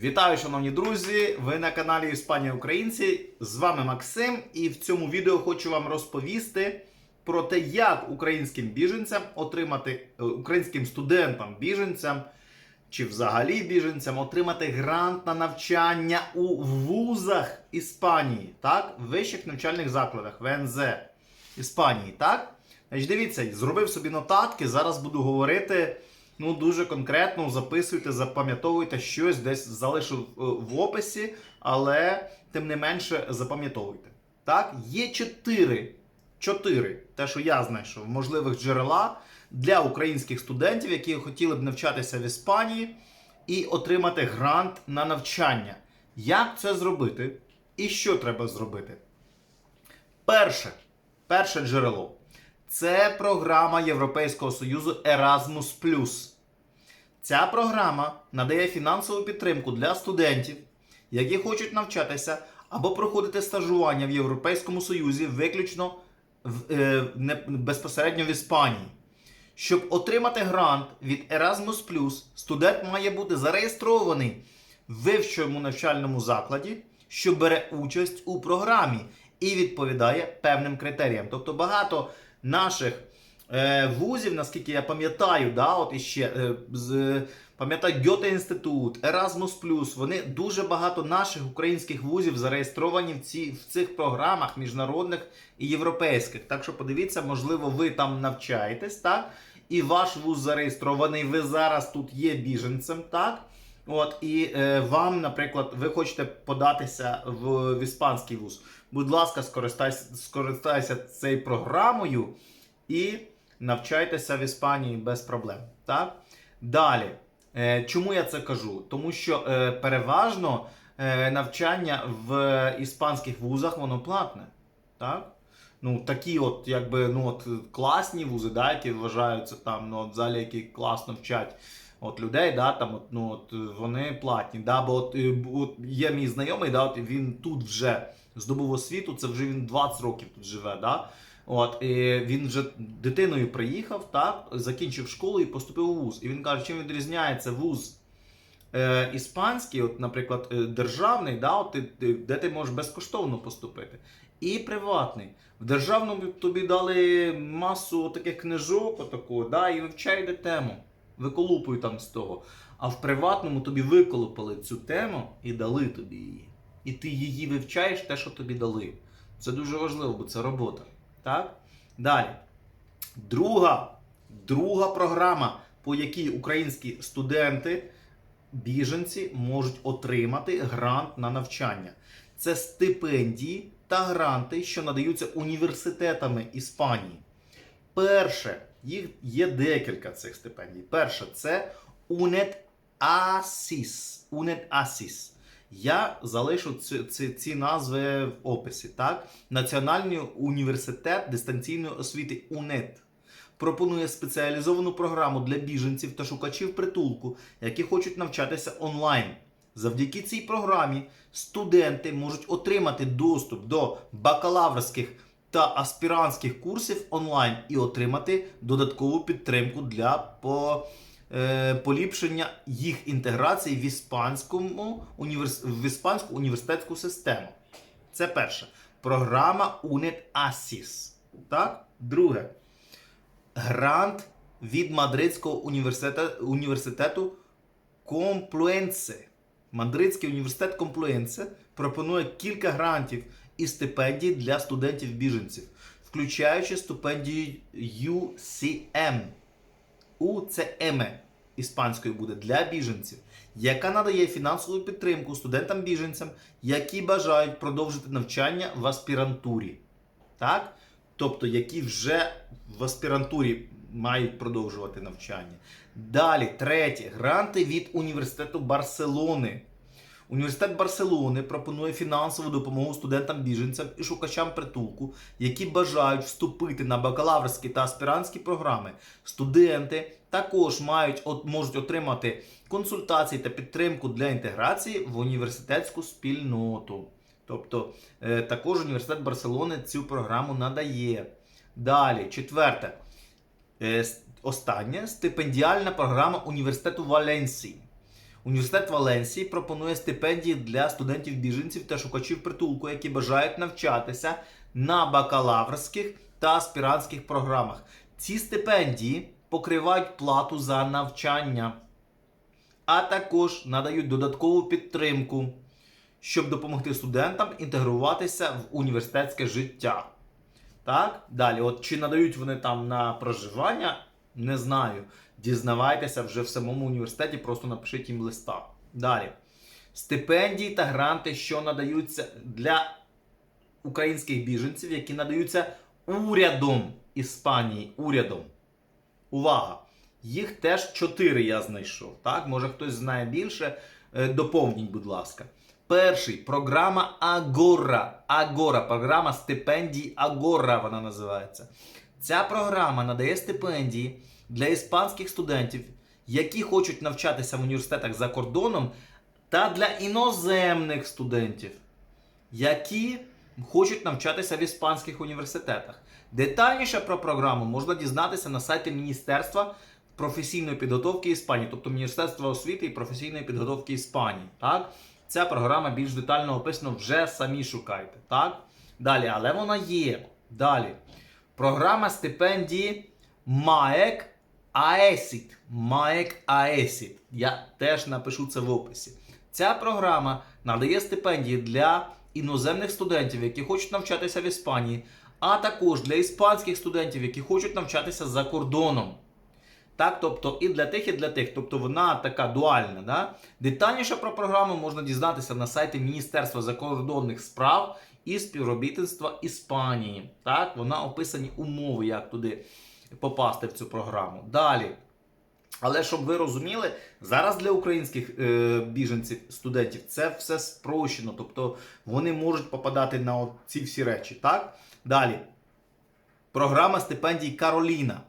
Вітаю, шановні друзі! Ви на каналі Іспанія Українці. З вами Максим, і в цьому відео хочу вам розповісти про те, як українським біженцям отримати е, українським студентам біженцям чи взагалі біженцям отримати грант на навчання у вузах Іспанії, так, в вищих навчальних закладах ВНЗ Іспанії, так? Значить, дивіться, зробив собі нотатки. Зараз буду говорити. Ну, дуже конкретно записуйте, запам'ятовуйте щось, десь залишу е, в описі, але тим не менше запам'ятовуйте. Так, є чотири, чотири, те, що я знайшов, можливих джерела для українських студентів, які хотіли б навчатися в Іспанії і отримати грант на навчання. Як це зробити? І що треба зробити? Перше, перше джерело. Це програма Європейського Союзу Erasmus. Ця програма надає фінансову підтримку для студентів, які хочуть навчатися або проходити стажування в Європейському Союзі виключно в, е, не, безпосередньо в Іспанії. Щоб отримати грант від Erasmus, студент має бути зареєстрований в вищому навчальному закладі, що бере участь у програмі і відповідає певним критеріям. Тобто багато наших вузів, наскільки я пам'ятаю, да, от іще е, з, пам'ятаю Гьоте інститут, Erasmus+, вони дуже багато наших українських вузів зареєстровані в, ці, в цих програмах міжнародних і європейських. Так що подивіться, можливо, ви там навчаєтесь, так? І ваш вуз зареєстрований, ви зараз тут є біженцем, так? От, і е, вам, наприклад, ви хочете податися в, в іспанський вуз. Будь ласка, скористайся, скористайся цією програмою і навчайтеся в Іспанії без проблем. Так? Далі. Е, чому я це кажу? Тому що е, переважно е, навчання в іспанських вузах воно платне. Так? Ну, такі от, якби, ну, от, класні вузи, да, які вважаються там, ну, от, взагалі, які класно вчать от, людей, да, там, от, ну, от, вони платні. Да, бо от, от, є мій знайомий, да, от, він тут вже здобув освіту, це вже він 20 років тут живе. Да? От, і він вже дитиною приїхав, так, закінчив школу і поступив у вуз. І він каже, чим відрізняється вуз е, іспанський, от, наприклад, е, державний, да, от, ти, де ти можеш безкоштовно поступити, і приватний. В державному тобі дали масу таких книжок, отаку, да, і вивчай тему. Виколупуй там з того. А в приватному тобі виколупали цю тему і дали тобі її. І ти її вивчаєш те, що тобі дали. Це дуже важливо, бо це робота. Так? Далі. Друга, друга програма, по якій українські студенти, біженці можуть отримати грант на навчання. Це стипендії та гранти, що надаються університетами Іспанії. Перше, їх є декілька цих стипендій. Перше, це UNED ASIS. UNED ASIS. Я залишу ці, ці, ці назви в описі. Так? Національний університет дистанційної освіти УНЕД пропонує спеціалізовану програму для біженців та шукачів притулку, які хочуть навчатися онлайн. Завдяки цій програмі студенти можуть отримати доступ до бакалаврських та аспірантських курсів онлайн і отримати додаткову підтримку для по, поліпшення їх інтеграції в іспанському в іспанську університетську систему. Це перше. Програма UNED ASIS. Так? Друге. Грант від Мадридського університету, університету Комплуенце. Мадридський університет Комплуенце пропонує кілька грантів і стипендій для студентів-біженців, включаючи стипендію UCM. УЦМ іспанською буде для біженців, яка надає фінансову підтримку студентам-біженцям, які бажають продовжити навчання в аспірантурі. Так? Тобто, які вже в аспірантурі мають продовжувати навчання. Далі, третє, гранти від університету Барселони. Університет Барселони пропонує фінансову допомогу студентам-біженцям і шукачам притулку, які бажають вступити на бакалаврські та аспірантські програми. Студенти також мають, от, можуть отримати консультації та підтримку для інтеграції в університетську спільноту. Тобто е, також університет Барселони цю програму надає. Далі, четверте. Е, Останнє стипендіальна програма університету Валенсії. Університет Валенсії пропонує стипендії для студентів-біженців та шукачів притулку, які бажають навчатися на бакалаврських та аспірантських програмах. Ці стипендії покривають плату за навчання, а також надають додаткову підтримку, щоб допомогти студентам інтегруватися в університетське життя. Так, далі, от чи надають вони там на проживання, не знаю. Дізнавайтеся вже в самому університеті, просто напишіть їм листа. Далі. Стипендії та гранти, що надаються для українських біженців, які надаються урядом Іспанії. Урядом. Увага! Їх теж чотири я знайшов. Так? Може хтось знає більше. Е, Доповніть, будь ласка. Перший програма Агора. Агора. Програма стипендій Агора вона називається. Ця програма надає стипендії для іспанських студентів, які хочуть навчатися в університетах за кордоном, та для іноземних студентів, які хочуть навчатися в іспанських університетах. Детальніше про програму можна дізнатися на сайті Міністерства професійної підготовки Іспанії, тобто Міністерства освіти і професійної підготовки Іспанії. Так? Ця програма більш детально описана, вже самі шукайте. Так? Далі, але вона є. Далі. Програма стипендії МАЕК АЕСІТ. МАЕК АЕСІТ. Я теж напишу це в описі. Ця програма надає стипендії для іноземних студентів, які хочуть навчатися в Іспанії, а також для іспанських студентів, які хочуть навчатися за кордоном. Так, тобто і для тих, і для тих. Тобто вона така дуальна. Да? Детальніше про програму можна дізнатися на сайті Міністерства закордонних справ і співробітництва Іспанії. Так, вона описані умови, як туди попасти в цю програму. Далі. Але щоб ви розуміли, зараз для українських е, біженців, студентів це все спрощено. Тобто вони можуть попадати на ці всі речі. Так? Далі. Програма стипендій Кароліна.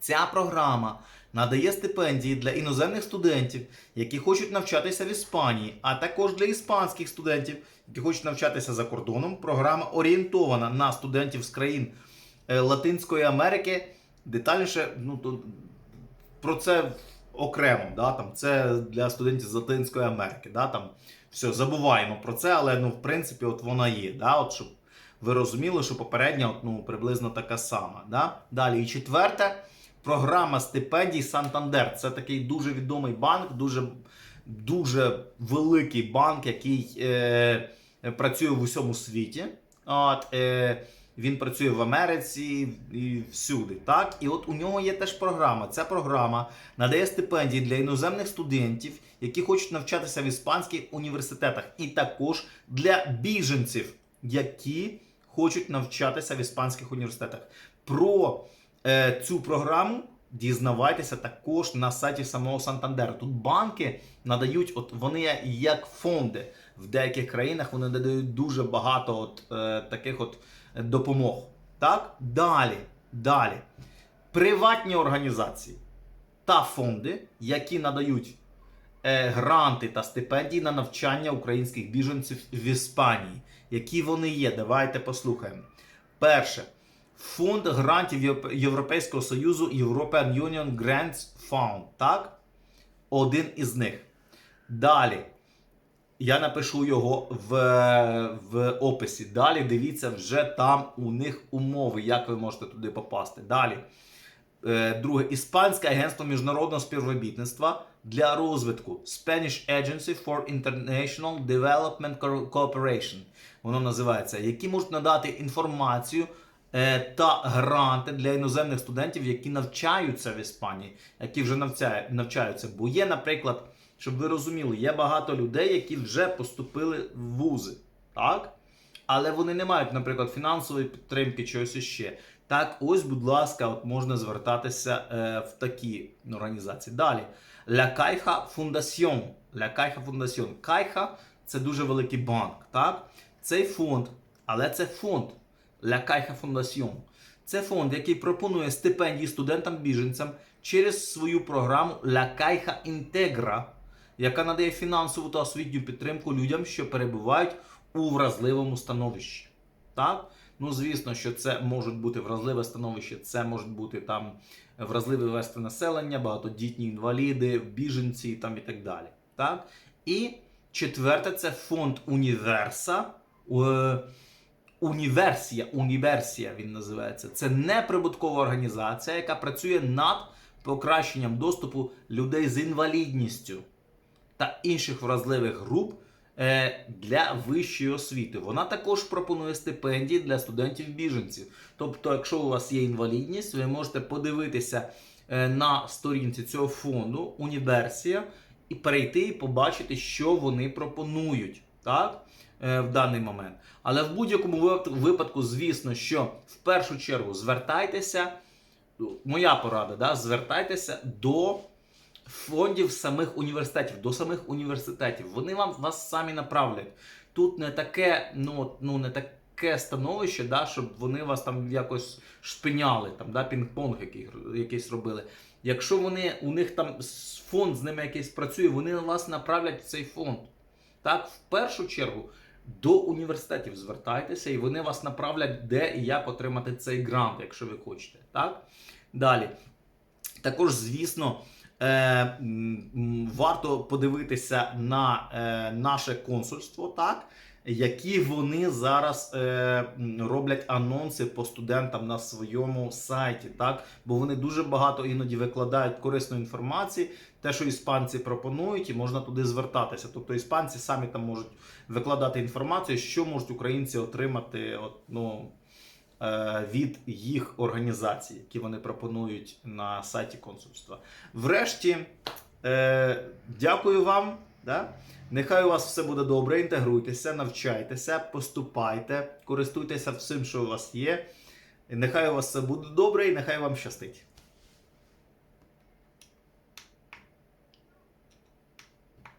Ця програма надає стипендії для іноземних студентів, які хочуть навчатися в Іспанії, а також для іспанських студентів, які хочуть навчатися за кордоном. Програма орієнтована на студентів з країн е, Латинської Америки. Детальніше, ну то про це окремо. Да, там, це для студентів з Латинської Америки. Да, там, все, забуваємо про це, але ну, в принципі от вона є. Да, от, щоб ви розуміли, що попередня ну, приблизно така сама. Да? Далі, і четверте. Програма стипендій Сантандер. Це такий дуже відомий банк, дуже дуже великий банк, який е, працює в усьому світі. От, е, Він працює в Америці і всюди. Так? І от у нього є теж програма. Ця програма надає стипендії для іноземних студентів, які хочуть навчатися в іспанських університетах, і також для біженців, які хочуть навчатися в іспанських університетах. Про цю програму дізнавайтеся також на сайті самого Сантандеру. Тут банки надають, от вони як фонди в деяких країнах вони надають дуже багато от, е, таких от допомог. Так? Далі, далі. Приватні організації та фонди, які надають е, гранти та стипендії на навчання українських біженців в Іспанії. Які вони є? Давайте послухаємо. Перше. Фонд грантів Європейського Союзу European Union Grants Fund. Так? Один із них. Далі. Я напишу його в, в описі. Далі дивіться, вже там у них умови, як ви можете туди попасти. Далі. Е, Друге, Іспанське агентство міжнародного співробітництва для розвитку Spanish Agency for International Development Cooperation. Воно називається, які можуть надати інформацію та гранти для іноземних студентів, які навчаються в Іспанії, які вже навчаються. Бо є, наприклад, щоб ви розуміли, є багато людей, які вже поступили в вузи. Так? але вони не мають, наприклад, фінансової підтримки чогось іще. Так, ось, будь ласка, от можна звертатися е, в такі організації. Далі. La Caixa Fundación. La Caixa Fundación. Caixa – це дуже великий банк. Так? Цей фонд, але це фонд La Caixa Fundación. Це фонд, який пропонує стипендії студентам-біженцям через свою програму La Caixa Integra, яка надає фінансову та освітню підтримку людям, що перебувають у вразливому становищі. Так? Ну, звісно, що це можуть бути вразливе становище, це можуть бути там вразливе верстви населення, багатодітні інваліди, біженці там і так далі. Так? І четверте це фонд Універса. Універсія, Універсія він називається. Це неприбуткова організація, яка працює над покращенням доступу людей з інвалідністю та інших вразливих груп е, для вищої освіти. Вона також пропонує стипендії для студентів-біженців. Тобто, якщо у вас є інвалідність, ви можете подивитися е, на сторінці цього фонду Універсія і перейти і побачити, що вони пропонують. Так? е, В даний момент. Але в будь-якому випадку- звісно, що в першу чергу звертайтеся. Моя порада, да, звертайтеся до фондів самих університетів, до самих університетів. Вони вам вас самі направлять. Тут не таке, ну, ну не таке становище, да, щоб вони вас там якось шпиняли, там, да, пінг-понг який, якийсь робили. Якщо вони, у них там фонд з ними якийсь працює, вони вас направлять в цей фонд. Так, в першу чергу до університетів звертайтеся, і вони вас направлять, де і як отримати цей грант, якщо ви хочете. Так? Далі. Також, звісно, е, варто подивитися на е, наше консульство, так? Які вони зараз е, роблять анонси по студентам на своєму сайті, так? Бо вони дуже багато іноді викладають корисної інформації, те, що іспанці пропонують, і можна туди звертатися. Тобто іспанці самі там можуть викладати інформацію, що можуть українці отримати от, ну, е, від їх організацій, які вони пропонують на сайті консульства. Врешті, е, дякую вам. Да? Нехай у вас все буде добре, інтегруйтеся, навчайтеся, поступайте, користуйтеся всім, що у вас є. Нехай у вас все буде добре і нехай вам щастить.